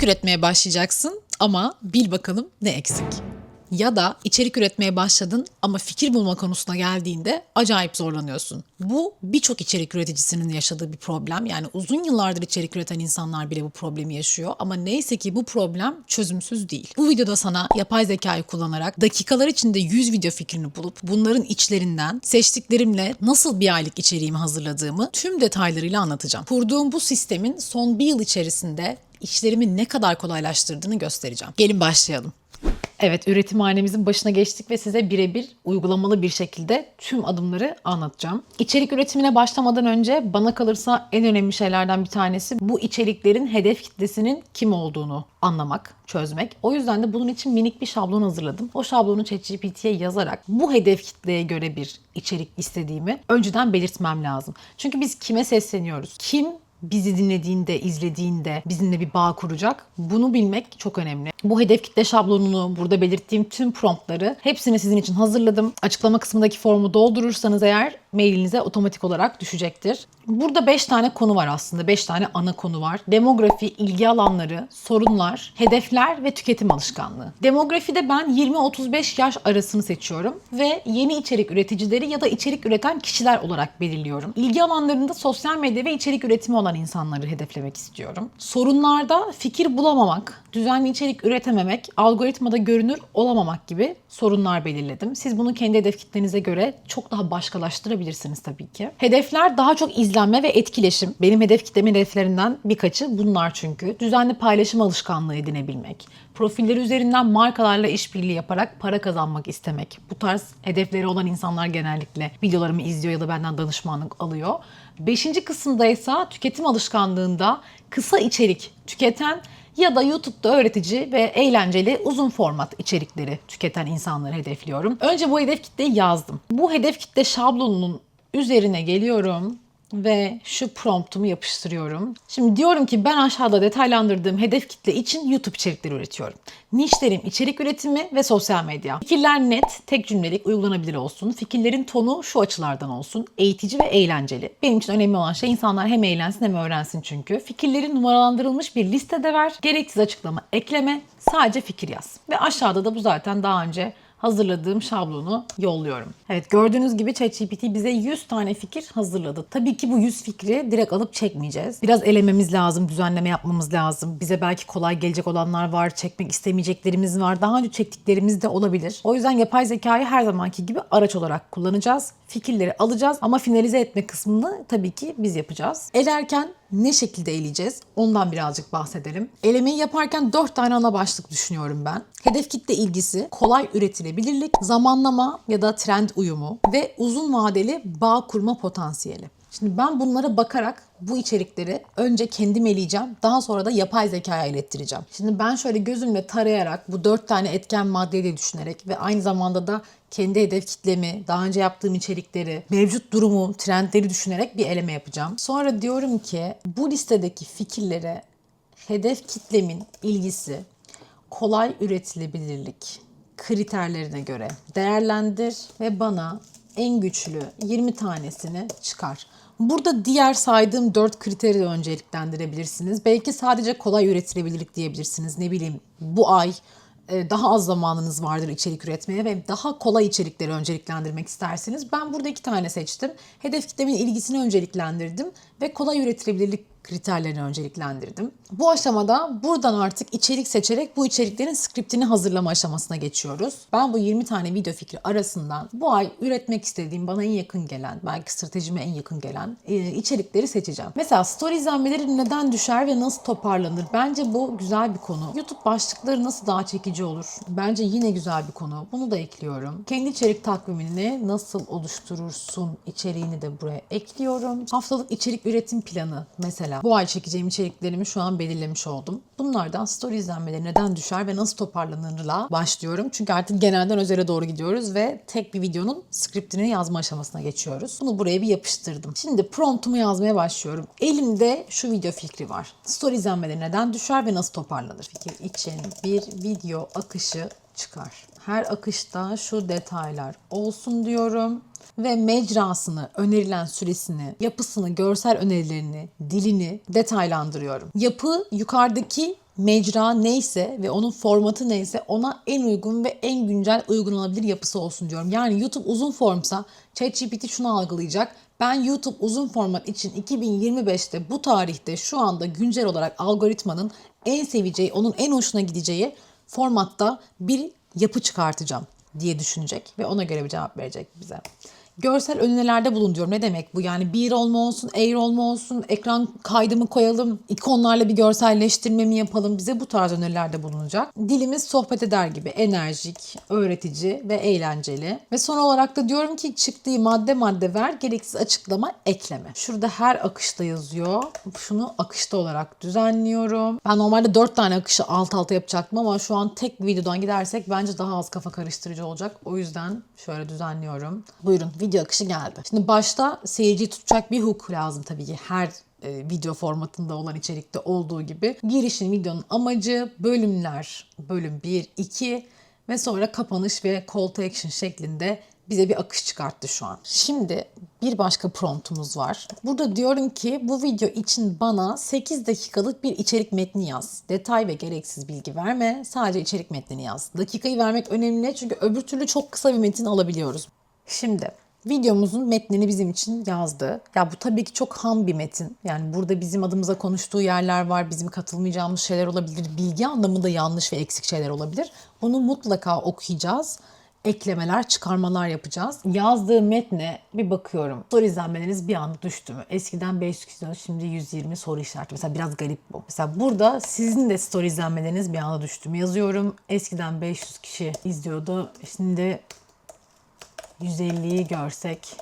İçerik üretmeye başlayacaksın ama bil bakalım ne eksik. Ya da içerik üretmeye başladın ama fikir bulma konusuna geldiğinde acayip zorlanıyorsun. Bu birçok içerik üreticisinin yaşadığı bir problem. Yani uzun yıllardır içerik üreten insanlar bile bu problemi yaşıyor. Ama neyse ki bu problem çözümsüz değil. Bu videoda sana yapay zekayı kullanarak dakikalar içinde 100 video fikrini bulup bunların içlerinden seçtiklerimle nasıl bir aylık içeriğimi hazırladığımı tüm detaylarıyla anlatacağım. Kurduğum bu sistemin son bir yıl içerisinde işlerimi ne kadar kolaylaştırdığını göstereceğim. Gelin başlayalım. Evet, üretimhanemizin başına geçtik ve size birebir uygulamalı bir şekilde tüm adımları anlatacağım. İçerik üretimine başlamadan önce bana kalırsa en önemli şeylerden bir tanesi bu içeriklerin hedef kitlesinin kim olduğunu anlamak, çözmek. O yüzden de bunun için minik bir şablon hazırladım. O şablonu ChatGPT'ye yazarak bu hedef kitleye göre bir içerik istediğimi önceden belirtmem lazım. Çünkü biz kime sesleniyoruz? Kim bizi dinlediğinde, izlediğinde bizimle bir bağ kuracak. Bunu bilmek çok önemli. Bu hedef kitle şablonunu, burada belirttiğim tüm promptları hepsini sizin için hazırladım. Açıklama kısmındaki formu doldurursanız eğer mailinize otomatik olarak düşecektir. Burada 5 tane konu var aslında. 5 tane ana konu var. Demografi, ilgi alanları, sorunlar, hedefler ve tüketim alışkanlığı. Demografide ben 20-35 yaş arasını seçiyorum ve yeni içerik üreticileri ya da içerik üreten kişiler olarak belirliyorum. İlgi alanlarında sosyal medya ve içerik üretimi olan insanları hedeflemek istiyorum. Sorunlarda fikir bulamamak, düzenli içerik üretememek, algoritmada görünür olamamak gibi sorunlar belirledim. Siz bunu kendi hedef kitlenize göre çok daha başkalaştırabilirsiniz tabii ki. Hedefler daha çok izlenme ve etkileşim. Benim hedef kitlemin hedeflerinden birkaçı bunlar çünkü. Düzenli paylaşım alışkanlığı edinebilmek. Profilleri üzerinden markalarla işbirliği yaparak para kazanmak istemek. Bu tarz hedefleri olan insanlar genellikle videolarımı izliyor ya da benden danışmanlık alıyor. Beşinci kısımda ise tüketim alışkanlığında kısa içerik tüketen ya da YouTube'da öğretici ve eğlenceli uzun format içerikleri tüketen insanları hedefliyorum. Önce bu hedef kitleyi yazdım. Bu hedef kitle şablonunun üzerine geliyorum ve şu promptumu yapıştırıyorum. Şimdi diyorum ki ben aşağıda detaylandırdığım hedef kitle için YouTube içerikleri üretiyorum. Nişlerim içerik üretimi ve sosyal medya. Fikirler net, tek cümlelik, uygulanabilir olsun. Fikirlerin tonu şu açılardan olsun. Eğitici ve eğlenceli. Benim için önemli olan şey insanlar hem eğlensin hem öğrensin çünkü. Fikirleri numaralandırılmış bir listede ver. Gereksiz açıklama ekleme. Sadece fikir yaz. Ve aşağıda da bu zaten daha önce hazırladığım şablonu yolluyorum. Evet gördüğünüz gibi ChatGPT bize 100 tane fikir hazırladı. Tabii ki bu 100 fikri direkt alıp çekmeyeceğiz. Biraz elememiz lazım, düzenleme yapmamız lazım. Bize belki kolay gelecek olanlar var, çekmek istemeyeceklerimiz var. Daha önce çektiklerimiz de olabilir. O yüzden yapay zekayı her zamanki gibi araç olarak kullanacağız. Fikirleri alacağız ama finalize etme kısmını tabii ki biz yapacağız. Elerken ne şekilde eleyeceğiz? Ondan birazcık bahsedelim. Elemeyi yaparken 4 tane ana başlık düşünüyorum ben. Hedef kitle ilgisi, kolay üretilebilirlik, zamanlama ya da trend uyumu ve uzun vadeli bağ kurma potansiyeli. Şimdi ben bunlara bakarak bu içerikleri önce kendim eleyeceğim. Daha sonra da yapay zekaya ilettireceğim. Şimdi ben şöyle gözümle tarayarak bu dört tane etken maddeyi düşünerek ve aynı zamanda da kendi hedef kitlemi, daha önce yaptığım içerikleri, mevcut durumu, trendleri düşünerek bir eleme yapacağım. Sonra diyorum ki bu listedeki fikirlere hedef kitlemin ilgisi, kolay üretilebilirlik kriterlerine göre değerlendir ve bana en güçlü 20 tanesini çıkar. Burada diğer saydığım 4 kriteri de önceliklendirebilirsiniz. Belki sadece kolay üretilebilirlik diyebilirsiniz. Ne bileyim bu ay daha az zamanınız vardır içerik üretmeye ve daha kolay içerikleri önceliklendirmek isterseniz ben burada iki tane seçtim. Hedef kitlemin ilgisini önceliklendirdim ve kolay üretilebilirlik kriterlerini önceliklendirdim. Bu aşamada buradan artık içerik seçerek bu içeriklerin skriptini hazırlama aşamasına geçiyoruz. Ben bu 20 tane video fikri arasından bu ay üretmek istediğim bana en yakın gelen, belki stratejime en yakın gelen e, içerikleri seçeceğim. Mesela story izlenmeleri neden düşer ve nasıl toparlanır? Bence bu güzel bir konu. YouTube başlıkları nasıl daha çekici olur? Bence yine güzel bir konu. Bunu da ekliyorum. Kendi içerik takvimini nasıl oluşturursun içeriğini de buraya ekliyorum. Haftalık içerik üretim planı mesela bu ay çekeceğim içeriklerimi şu an belirlemiş oldum. Bunlardan story izlenmeleri neden düşer ve nasıl toparlanırla başlıyorum. Çünkü artık genelden özele doğru gidiyoruz ve tek bir videonun skriptini yazma aşamasına geçiyoruz. Bunu buraya bir yapıştırdım. Şimdi promptumu yazmaya başlıyorum. Elimde şu video fikri var. Story izlenmeleri neden düşer ve nasıl toparlanır? Fikir için bir video akışı çıkar. Her akışta şu detaylar olsun diyorum ve mecrasını, önerilen süresini, yapısını, görsel önerilerini, dilini detaylandırıyorum. Yapı yukarıdaki mecra neyse ve onun formatı neyse ona en uygun ve en güncel uygulanabilir yapısı olsun diyorum. Yani YouTube uzun formsa ChatGPT şunu algılayacak. Ben YouTube uzun format için 2025'te bu tarihte şu anda güncel olarak algoritmanın en seveceği, onun en hoşuna gideceği formatta bir yapı çıkartacağım diye düşünecek ve ona göre bir cevap verecek bize. Görsel önerelerde bulun diyorum. Ne demek bu? Yani bir olma olsun, air olma olsun, ekran kaydımı koyalım, ikonlarla bir görselleştirme mi yapalım? Bize bu tarz önerilerde bulunacak. Dilimiz sohbet eder gibi enerjik, öğretici ve eğlenceli. Ve son olarak da diyorum ki çıktığı madde madde ver, gereksiz açıklama ekleme. Şurada her akışta yazıyor. Şunu akışta olarak düzenliyorum. Ben normalde 4 tane akışı alt alta yapacaktım ama şu an tek videodan gidersek bence daha az kafa karıştırıcı olacak. O yüzden şöyle düzenliyorum. Buyurun video akışı geldi. Şimdi başta seyirciyi tutacak bir hook lazım tabii ki her e, video formatında olan içerikte olduğu gibi. Girişin videonun amacı bölümler, bölüm 1, 2 ve sonra kapanış ve call to action şeklinde bize bir akış çıkarttı şu an. Şimdi bir başka promptumuz var. Burada diyorum ki bu video için bana 8 dakikalık bir içerik metni yaz. Detay ve gereksiz bilgi verme. Sadece içerik metnini yaz. Dakikayı vermek önemli çünkü öbür türlü çok kısa bir metin alabiliyoruz. Şimdi videomuzun metnini bizim için yazdı. Ya bu tabii ki çok ham bir metin. Yani burada bizim adımıza konuştuğu yerler var. Bizim katılmayacağımız şeyler olabilir. Bilgi anlamında yanlış ve eksik şeyler olabilir. Bunu mutlaka okuyacağız eklemeler, çıkarmalar yapacağız. Yazdığı metne bir bakıyorum. Soru izlenmeleriniz bir anda düştü mü? Eskiden 500 kişi şimdi 120 soru işareti. Mesela biraz garip bu. Mesela burada sizin de story izlenmeleriniz bir anda düştü mü? Yazıyorum. Eskiden 500 kişi izliyordu. Şimdi 150'yi görsek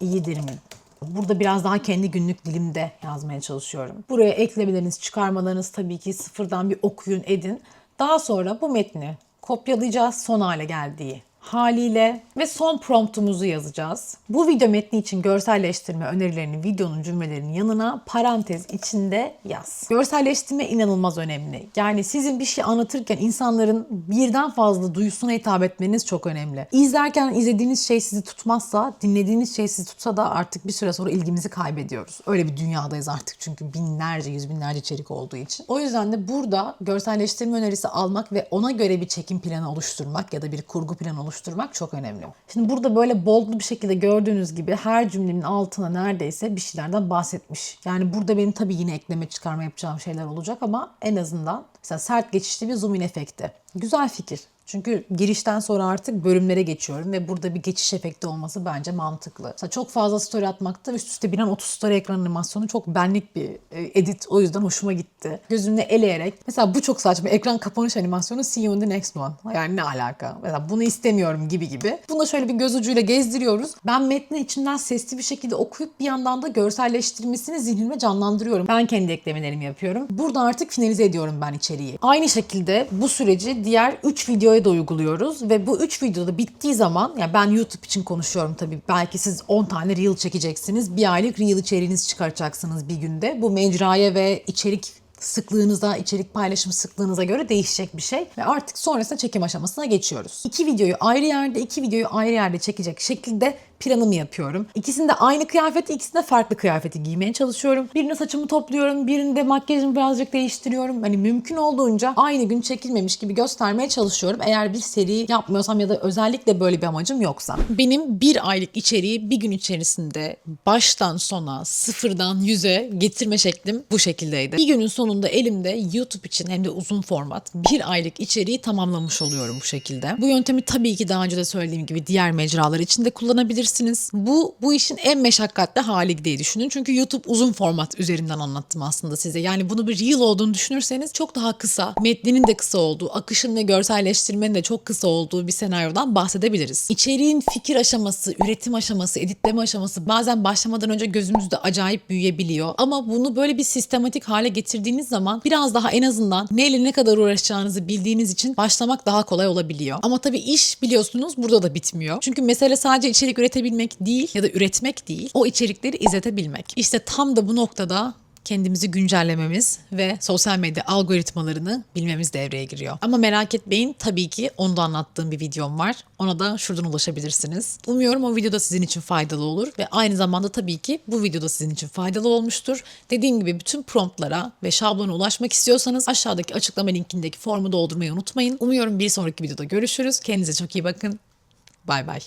iyidir mi? Burada biraz daha kendi günlük dilimde yazmaya çalışıyorum. Buraya eklemeleriniz, çıkarmalarınız tabii ki sıfırdan bir okuyun, edin. Daha sonra bu metni kopyalayacağız son hale geldiği haliyle ve son promptumuzu yazacağız. Bu video metni için görselleştirme önerilerini videonun cümlelerinin yanına parantez içinde yaz. Görselleştirme inanılmaz önemli. Yani sizin bir şey anlatırken insanların birden fazla duyusuna hitap etmeniz çok önemli. İzlerken izlediğiniz şey sizi tutmazsa, dinlediğiniz şey sizi tutsa da artık bir süre sonra ilgimizi kaybediyoruz. Öyle bir dünyadayız artık çünkü binlerce, yüz binlerce içerik olduğu için. O yüzden de burada görselleştirme önerisi almak ve ona göre bir çekim planı oluşturmak ya da bir kurgu planı oluşturmak çok önemli. Şimdi burada böyle boldlu bir şekilde gördüğünüz gibi her cümlenin altına neredeyse bir şeylerden bahsetmiş. Yani burada benim tabii yine ekleme çıkarma yapacağım şeyler olacak ama en azından mesela sert geçişli bir zoom in efekti. Güzel fikir. Çünkü girişten sonra artık bölümlere geçiyorum ve burada bir geçiş efekti olması bence mantıklı. Mesela çok fazla story atmakta üst üste binen 30 story ekran animasyonu çok benlik bir e, edit. O yüzden hoşuma gitti. Gözümle eleyerek. Mesela bu çok saçma. Ekran kapanış animasyonu see you in the next one. Yani ne alaka? Mesela bunu istemiyorum gibi gibi. Bunu şöyle bir göz ucuyla gezdiriyoruz. Ben metni içimden sesli bir şekilde okuyup bir yandan da görselleştirmesini zihnimde canlandırıyorum. Ben kendi eklemelerimi yapıyorum. Burada artık finalize ediyorum ben içeriği. Aynı şekilde bu süreci diğer 3 videoya da uyguluyoruz ve bu 3 videoda bittiği zaman ya ben YouTube için konuşuyorum tabii. Belki siz 10 tane reel çekeceksiniz. Bir aylık reel içeriğiniz çıkaracaksınız bir günde. Bu mecraya ve içerik sıklığınıza, içerik paylaşım sıklığınıza göre değişecek bir şey. Ve artık sonrasında çekim aşamasına geçiyoruz. İki videoyu ayrı yerde, iki videoyu ayrı yerde çekecek şekilde planımı yapıyorum. İkisinde aynı kıyafeti, ikisinde farklı kıyafeti giymeye çalışıyorum. Birinde saçımı topluyorum, birinde makyajımı birazcık değiştiriyorum. Hani mümkün olduğunca aynı gün çekilmemiş gibi göstermeye çalışıyorum. Eğer bir seri yapmıyorsam ya da özellikle böyle bir amacım yoksa. Benim bir aylık içeriği bir gün içerisinde baştan sona, sıfırdan yüze getirme şeklim bu şekildeydi. Bir günün sonunda elimde YouTube için hem de uzun format bir aylık içeriği tamamlamış oluyorum bu şekilde. Bu yöntemi tabii ki daha önce de söylediğim gibi diğer mecralar için de kullanabilirsiniz. Bu bu işin en meşakkatli hali diye düşünün. Çünkü YouTube uzun format üzerinden anlattım aslında size. Yani bunu bir reel olduğunu düşünürseniz çok daha kısa, metninin de kısa olduğu, akışın ve görselleştirmenin de çok kısa olduğu bir senaryodan bahsedebiliriz. İçeriğin fikir aşaması, üretim aşaması, editleme aşaması bazen başlamadan önce gözümüzde acayip büyüyebiliyor. Ama bunu böyle bir sistematik hale getirdiğiniz zaman biraz daha en azından neyle ne kadar uğraşacağınızı bildiğiniz için başlamak daha kolay olabiliyor. Ama tabii iş biliyorsunuz burada da bitmiyor. Çünkü mesele sadece içerik üretebilmek değil ya da üretmek değil. O içerikleri izletebilmek. İşte tam da bu noktada kendimizi güncellememiz ve sosyal medya algoritmalarını bilmemiz devreye giriyor. Ama merak etmeyin tabii ki onu da anlattığım bir videom var. Ona da şuradan ulaşabilirsiniz. Umuyorum o videoda sizin için faydalı olur ve aynı zamanda tabii ki bu videoda sizin için faydalı olmuştur. Dediğim gibi bütün promptlara ve şablona ulaşmak istiyorsanız aşağıdaki açıklama linkindeki formu doldurmayı unutmayın. Umuyorum bir sonraki videoda görüşürüz. Kendinize çok iyi bakın. Bay bay.